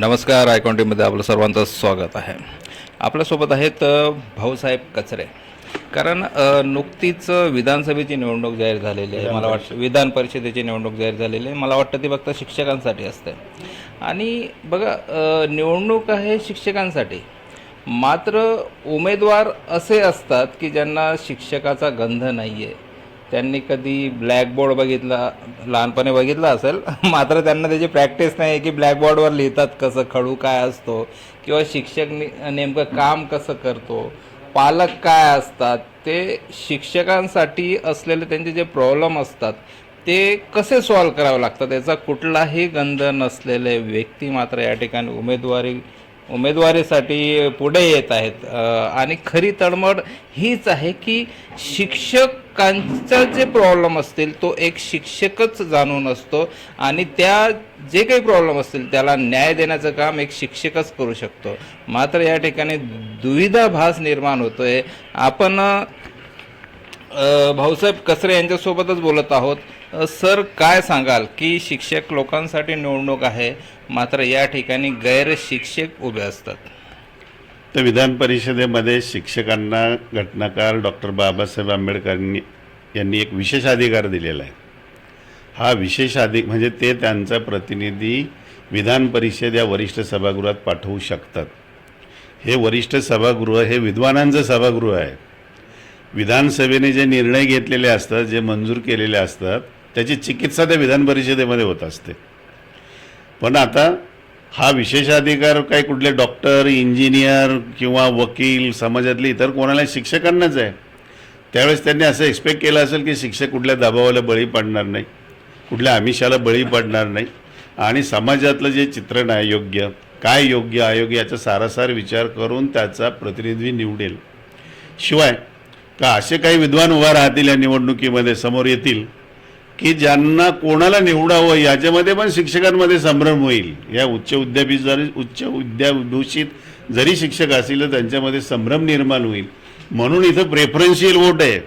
नमस्कार आयकॉन्टीमध्ये आपलं सर्वांचं स्वागत आहे. आपल्यासोबत आहेत भाऊसाहेब कचरे. कारण नुकतीच विधानसभेची निवडणूक जाहीर झालेली आहे. मला वाटतं विधान परिषदेची निवडणूक जाहीर झालेली आहे. मला वाटतं ती फक्त शिक्षकांसाठी असते. आणि बघा निवडणूक आहे शिक्षकांसाठी. मात्र उमेदवार असे असतात की ज्यांना शिक्षकाचा गंध नाही आहे त्यांनी कधी ब्लॅकबोर्ड बघितला लहानपणी बघितला असेल मात्र त्यांना त्याची प्रॅक्टिस नाही आहे की ब्लॅकबोर्डवर लिहितात कसं खडू काय असतो किंवा शिक्षक नेमकं काम कसं करतो पालक काय असतात ते शिक्षकांसाठी असलेले त्यांचे जे प्रॉब्लेम असतात ते कसे सॉल्व करावे लागतात याचा कुठलाही गंध नसलेले व्यक्ती मात्र या ठिकाणी उमेदवारी उमेदवारीसाठी पुढे येत आहेत. आणि खरी तळमळ हीच आहे की शिक्षकांचा जे प्रॉब्लेम असतील तो एक शिक्षकच जाणून असतो आणि त्या जे काही प्रॉब्लेम असतील त्याला न्याय देण्याचं काम एक शिक्षकच करू शकतो. मात्र या ठिकाणी दुविधाभास निर्माण होतोय. आपण भाऊसाहेब कचरे यांच्यासोबतच बोलत आहोत. सर काय सांगाल? की शिक्षक लोकांसाठी निवडणूक आहे मात्र या ठिकाणी गैरशिक्षक उभे असतात. तर विधान परिषदेमध्ये शिक्षकांना घटनाकार डॉक्टर बाबासाहेब आंबेडकरांनी यांनी एक विशेष अधिकार दिलेला आहे. हा विशेष अधिक म्हणजे ते त्यांचा प्रतिनिधी विधान परिषद या वरिष्ठ सभागृहात पाठवू शकतात. हे वरिष्ठ सभागृह हे विद्वानांचं सभागृह आहे. विधानसभेने जे निर्णय घेतलेले असतात जे मंजूर केलेले असतात त्याची चिकित्सा त्या विधान परिषदेमध्ये होत असते. पण आता हा विशेषाधिकार काही कुठले डॉक्टर इंजिनियर किंवा वकील समाजातले इतर कोणाला शिक्षकांनाच आहे. त्यावेळेस त्यांनी असं एक्सपेक्ट केलं असेल की शिक्षक कुठल्या दबावाला बळी पडणार नाही कुठल्या आमिषाला बळी पडणार नाही आणि समाजातलं जे चित्रण आहे योग्य काय योग्य अयोग्य याचा सारासार विचार करून त्याचा प्रतिनिधी निवडेल. शिवाय का असे काही विद्वान उभा राहतील या निवडणुकीमध्ये समोर येतील की ज्यांना कोणाला निवडावं याच्यामध्ये पण शिक्षकांमध्ये संभ्रम होईल. या उच्च विद्यापीठ जरी उच्च विद्याभूषित जरी शिक्षक असतील तर त्यांच्यामध्ये संभ्रम निर्माण होईल. म्हणून इथं प्रेफरन्शियल वोट आहे.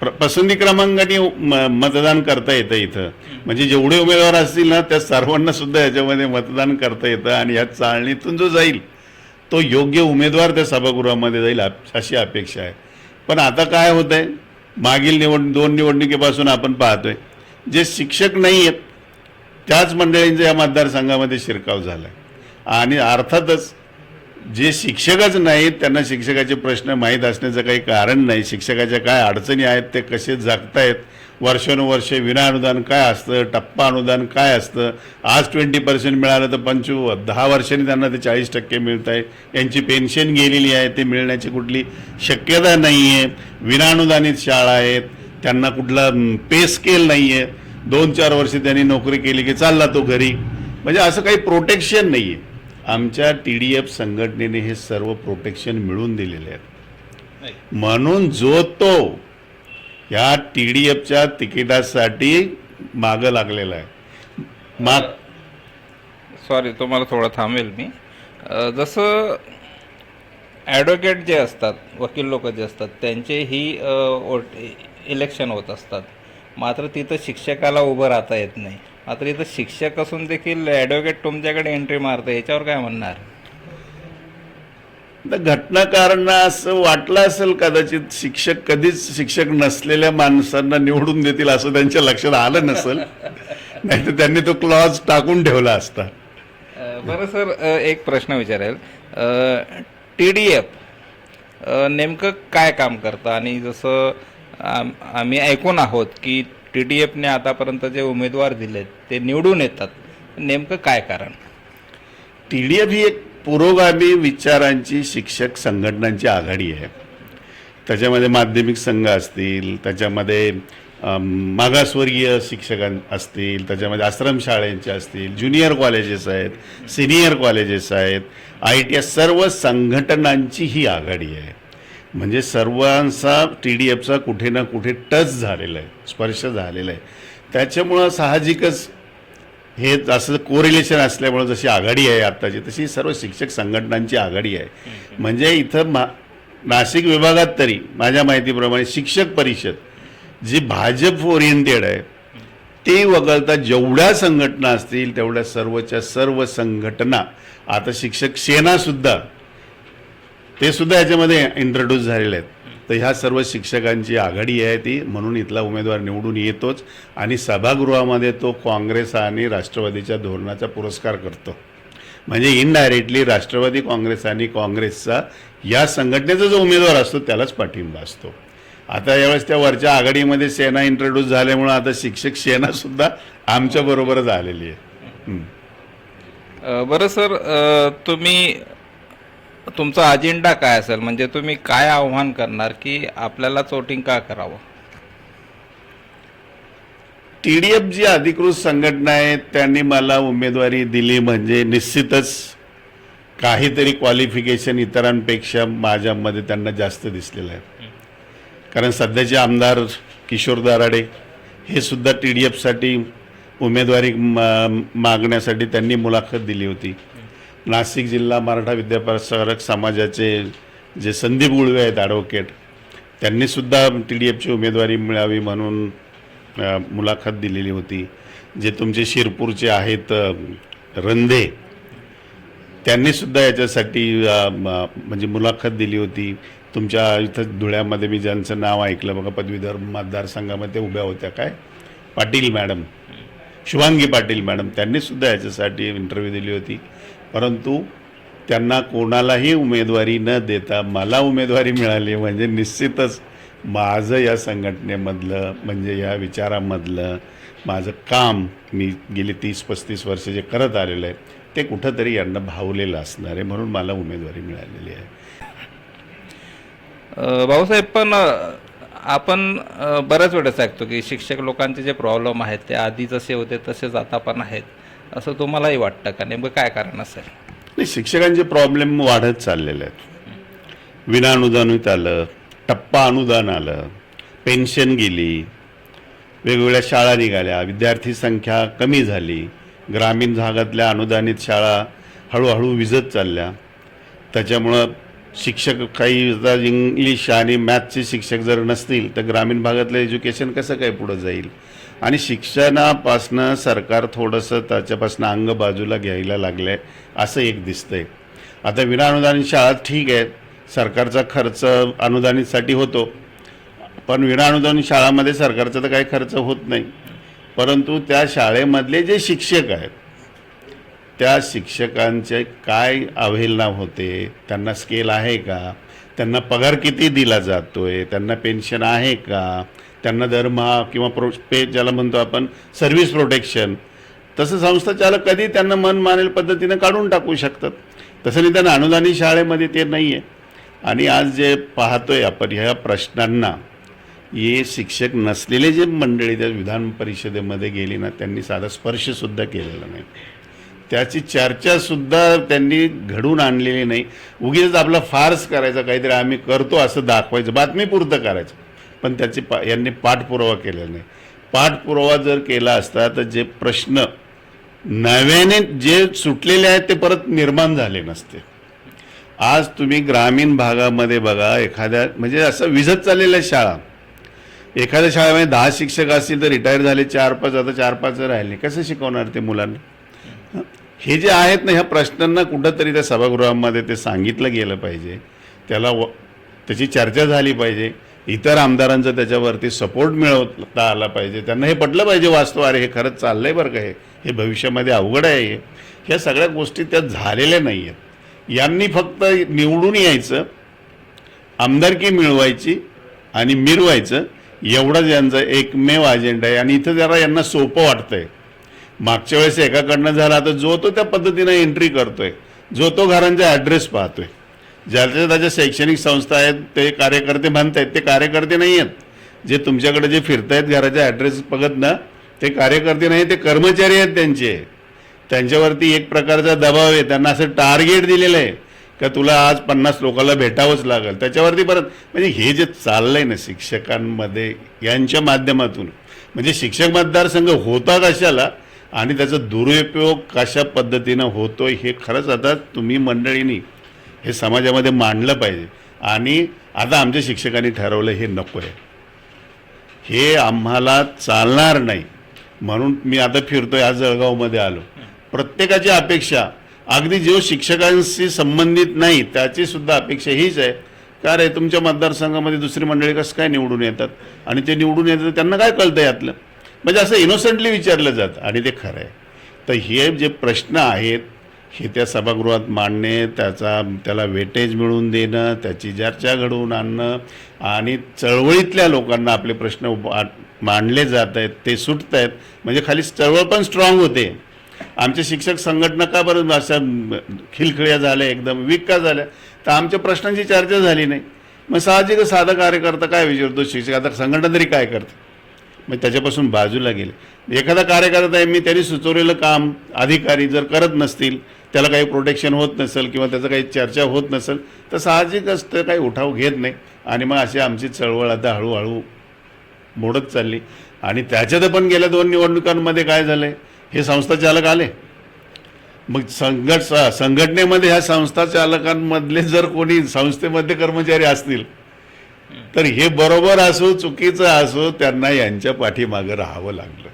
प्र पसंती क्रमांकाने म- मतदान करता येतं इथं. म्हणजे जेवढे उमेदवार असतील ना त्या सर्वांना सुद्धा याच्यामध्ये मतदान करता येतं आणि या चाळणीतून जो जाईल तो योग्य उमेदवार त्या सभागृहामध्ये जाईल अशी अपेक्षा आहे. पण आता काय होत आहे मागील निवड दोन निवडणुकीपासून आपण पाहतोय. जे शिक्षक नाही आहेत त्याच मंडळींचा या मतदारसंघामध्ये शिरकाव झाला आहे आणि अर्थातच जे शिक्षकच नाहीत त्यांना शिक्षकाचे प्रश्न माहीत असण्याचं काही कारण नाही. शिक्षकाच्या काय अडचणी आहेत ते कसे जगतायत वर्षानुवर्षे विना अनुदान काय असतं टप्पा अनुदान काय असतं? आज ट्वेंटी पर्सेंट मिळालं तर पंचव दहा वर्षांनी त्यांना ते चाळीस टक्के मिळत आहे यांची पेन्शन गेलेली आहे ते मिळण्याची कुठली शक्यता नाही आहे विनानुदानित शाळा आहेत त्यांना कुठला पे स्केल नाही आहे दोन चार वर्ष त्यांनी नोकरी केली की चालला तो घरी. म्हणजे असं काही प्रोटेक्शन नाही आहे आमच्या टी डी एफ संघटनेने हे सर्व प्रोटेक्शन मिळवून दिलेले आहेत. म्हणून जो तो ह्या टी डी एफच्या तिकिटासाठी मागं लागलेला आहे. माग सॉरी तुम्हाला थोडं थांबेल मी. अ, जसं ॲडव्होकेट जे असतात वकील लोक जे असतात त्यांचेही अ, वोट इलेक्शन होत असतात. मात्र तिथं शिक्षकाला उभं राहता येत नाही. मात्र इथं शिक्षक असून देखील ॲडव्होकेट तुमच्याकडे एंट्री मारतं याच्यावर काय म्हणणार? घटनाकारांना असं वाटलं असेल कदाचित शिक्षक कधीच शिक्षक नसलेल्या माणसांना निवडून देतील असं त्यांच्या लक्षात आलं नसेल. नाही तर त्यांनी तो क्लॉज टाकून ठेवला असता. बरं सर एक प्रश्न विचारेल. टी डी एफ नेमकं काय काम करतं? आणि जसं आम- आम्ही ऐकून आहोत की टी डी एफने आतापर्यंत जे उमेदवार दिलेत ते निवडून येतात. नेमकं काय कारण? टी डी एफ ही एक पुरोगामी विचारांची शिक्षक संघटनांची आघाडी आहे. त्याच्यामध्ये माध्यमिक संघ असतील त्याच्यामध्ये मागासवर्गीय शिक्षकां असतील त्याच्यामध्ये आश्रमशाळेंचे असतील ज्युनियर कॉलेजेस आहेत सिनियर कॉलेजेस आहेत आय टी एस सर्व संघटनांची ही आघाडी आहे. म्हणजे सर्वांचा टी डी एफचा कुठे ना कुठे टच झालेला आहे स्पर्श झालेला आहे. त्याच्यामुळं साहजिकच हे असं कोरिलेशन असल्यामुळं जशी आघाडी आहे आत्ताची तशी सर्व शिक्षक संघटनांची आघाडी आहे. म्हणजे इथं मा नाशिक विभागात तरी माझ्या माहितीप्रमाणे शिक्षक परिषद जी भाजप ओरिएंटेड आहे ते वगळता जेवढ्या संघटना असतील तेवढ्या सर्वच्या सर्व संघटना आता शिक्षक सेनासुद्धा ते सुद्धा याच्यामध्ये इंट्रोड्यूस झालेले आहेत. तर ह्या सर्व शिक्षकांची आघाडी आहे ती म्हणून इथला उमेदवार निवडून येतोच आणि सभागृहामध्ये तो काँग्रेस आणि राष्ट्रवादीच्या धोरणाचा पुरस्कार करतो. म्हणजे इनडायरेक्टली राष्ट्रवादी काँग्रेस आणि काँग्रेसचा या संघटनेचा जो उमेदवार असतो त्यालाच पाठिंबा असतो. आता यावेळेस त्या वरच्या आघाडीमध्ये सेना इंट्रोड्यूस झाल्यामुळं आता शिक्षक सेनासुद्धा आमच्याबरोबरच आलेली आहे. बरं सर तुम्ही तुमचा अजेंडा काय असेल? म्हणजे तुम्ही काय आव्हान करणार की आपल्याला चोटिंग का करावं? टी डी एफ जी अधिकृत संघटना आहे त्यांनी मला उमेदवारी दिली म्हणजे निश्चितच काहीतरी क्वालिफिकेशन इतरांपेक्षा माझ्यामध्ये त्यांना जास्त दिसलेलं आहे. कारण सध्याचे आमदार किशोर दराडे हे सुद्धा टी डी एफसाठी उमेदवारी मा- मागण्यासाठी त्यांनी मुलाखत दिली होती. नाशिक जिल्हा मराठा विद्याप्रसारक समाजाचे जे संदीप गुळवे आहेत ॲडव्होकेट त्यांनीसुद्धा टी डी एफची उमेदवारी मिळावी म्हणून मुलाखत दिलेली होती. जे तुमचे शिरपूरचे आहेत रंधे त्यांनीसुद्धा याच्यासाठी म- म्हणजे मुलाखत दिली होती. तुमच्या इथं धुळ्यामध्ये मी ज्यांचं नाव ऐकलं बघा पदवीधर मतदारसंघामध्ये उभ्या होत्या. काय? पाटील मॅडम. शुभांगी पाटील मॅडम त्यांनीसुद्धा याच्यासाठी इंटरव्ह्यू दिली होती. परंतु त्यांना कोणालाही उमेदवारी न देता मला उमेदवारी मिळाली म्हणजे निश्चितच माझं या संघटनेमधलं म्हणजे या विचारामधलं माझं काम मी गेली तीस पस्तीस वर्ष जे करत आलेलं आहे ते कुठंतरी यांना भावलेलं असणार आहे म्हणून मला उमेदवारी मिळालेली आहे. भाऊसाहेब पण आपण बऱ्याच वेळेस ऐकतो की शिक्षक लोकांचे जे प्रॉब्लेम आहेत ते आधी जसे होते तसेच आता पण आहेत. असं तुम्हालाही वाटतं का? नेमकं काय कारण असेल? नाही शिक्षकांचे प्रॉब्लेम वाढत चाललेले आहेत. विना अनुदानित आलं टप्पा अनुदान आलं पेन्शन गेली वेगवेगळ्या शाळा निघाल्या विद्यार्थी संख्या कमी झाली ग्रामीण भागातल्या अनुदानित शाळा हळूहळू विजत चालल्या. त्याच्यामुळं शिक्षक काही जर इंग्लिश आणि मॅथचे शिक्षक जर नसतील तर ग्रामीण भागातलं एज्युकेशन कसं काय पुढं जाईल? आणि शिक्षणापासनं सरकार थोडंसं त्याच्यापासनं अंग बाजूला घ्यायला लागलं आहे असं एक दिसतंय. आता विनाअनुदानित शाळा ठीक आहे सरकारचा खर्च अनुदानितसाठी होतो पण विनाअनुदानित शाळामध्ये सरकारचा तर काही खर्च होत नाही. परंतु त्या शाळेमधले जे शिक्षक आहेत त्या शिक्षकांचे काय अवहेलना होते? त्यांना स्केल आहे का? त्यांना पगार किती दिला जातोय? त्यांना पेन्शन आहे का? त्यांना दरमहा किंवा प्रो पे ज्याला म्हणतो आपण सर्व्हिस प्रोटेक्शन तसं संस्था चालक कधी त्यांना मन मानेल पद्धतीनं काढून टाकू शकतात. तसं नाही त्यांना शाळेमध्ये ते नाही आहे आणि आज जे पाहतोय आपण ह्या प्रश्नांना हे शिक्षक नसलेले जे मंडळी त्या विधान परिषदेमध्ये गेली ना त्यांनी साधा स्पर्शसुद्धा केलेला नाही. त्याची चर्चासुद्धा त्यांनी घडून आणलेली नाही. उगीच आपला फार्स करायचा काहीतरी आम्ही करतो असं दाखवायचं. बातमीपुरतं करायचं. पण त्याची पा यांनी पाठपुरावा केलेला नाही. पाठपुरावा जर केला असता तर जे प्रश्न नव्याने जे सुटलेले आहेत ते परत निर्माण झाले नसते. आज तुम्ही ग्रामीण भागामध्ये बघा एखाद्या म्हणजे असं विझत चाललेल्या आहे शाळा. एखाद्या शाळेमध्ये दहा शिक्षक असतील तर रिटायर झाले चार पाच आता चार पाच राहिले कसं शिकवणार ते मुलांना? हे जे आहेत ना ह्या प्रश्नांना कुठंतरी त्या सभागृहामध्ये ते सांगितलं गेलं पाहिजे. त्याला व त्याची चर्चा झाली पाहिजे. इतर आमदारांचा त्याच्यावरती सपोर्ट मिळवता आला पाहिजे. त्यांना हे पटलं पाहिजे वास्तव. अरे हे खरंच चाललं आहे बरं का हे. हे भविष्यामध्ये अवघड आहे हे. ह्या सगळ्या गोष्टी त्या झालेल्या नाही आहेत यांनी फक्त निवडून यायचं आमदारकी मिळवायची आणि मिरवायचं एवढंच यांचं एकमेव अजेंडा आहे. आणि इथं जरा यांना सोपं वाटतं आहे मागच्या वेळेस एकाकडनं झाला आता जो तो त्या पद्धतीनं एंट्री करतोय जो तो घरांचा ॲड्रेस पाहतोय. ज्याच्या त्याच्या शैक्षणिक संस्था आहेत ते कार्यकर्ते म्हणतायत ते कार्यकर्ते नाही आहेत. जे तुमच्याकडे जे फिरतायत घराचा ॲड्रेस बघत ना ते कार्यकर्ते नाही ते कर्मचारी आहेत त्यांचे. त्यांच्यावरती एक प्रकारचा दबाव आहे त्यांना असं टार्गेट दिलेलं आहे का तुला आज पन्नास लोकांना भेटावंच लागेल. त्याच्यावरती परत म्हणजे हे जे चाललंय ना शिक्षकांमध्ये यांच्या माध्यमातून म्हणजे शिक्षक मतदारसंघ होता कशाला आणि त्याचा दुरुपयोग कशा पद्धतीनं होतोय हे खरंच आता तुम्ही मंडळींनी हे समाजामध्ये मांडलं पाहिजे. आणि आता आमच्या शिक्षकांनी ठरवलं हे नको आहे हे आम्हाला चालणार नाही. म्हणून मी आता फिरतोय आज जळगावमध्ये आलो. प्रत्येकाची अपेक्षा अगदी जो शिक्षकांशी संबंधित नाही त्याची सुद्धा अपेक्षा हीच आहे. का रे तुमच्या मतदारसंघामध्ये दुसरी मंडळी कसं काय निवडून येतात? आणि ते निवडून येतात त्यांना काय कळतं यातलं? म्हणजे असं इनोसंटली विचारलं जातं. आणि ते खरं आहे तर हे जे प्रश्न आहेत हे त्या सभागृहात मांडणे त्याचा त्याला वेटेज मिळवून देणं त्याची चर्चा घडवून आणणं आणि चळवळीतल्या लोकांना आपले प्रश्न मांडले जात आहेत ते सुटत आहेत. म्हणजे खाली चळवळ पण स्ट्रॉंग होते. आमचे शिक्षक संघटना का बरं अशा खिलखिळ्या झाल्या एकदम वीक का झाल्या. तर आमच्या प्रश्नांची चर्चा झाली नाही. मग साहजिक साधा कार्यकर्ता काय विचारतो? शिक्षक आता संघटना तरी काय करते? मग त्याच्यापासून बाजूला गेले. एखादा कार्यकर्ता आहे मी त्यांनी सुचवलेलं काम अधिकारी जर करत नसतील त्याला काही प्रोटेक्शन होत नसेल किंवा त्याचं काही चर्चा होत नसेल तर साहजिकच तर काही उठाव घेत नाही. आणि मग अशी आमची चळवळ आता हळूहळू मोडत चालली. आणि त्याच्यात पण गेल्या दोन निवडणुकांमध्ये काय झालंय हे संस्थाचालक आले. मग संघट संघटनेमध्ये ह्या संस्थाचालकांमधले जर कोणी संस्थेमध्ये कर्मचारी असतील तर हे बरोबर असो चुकीचं असो त्यांना यांच्या पाठीमागं राहावं लागलं.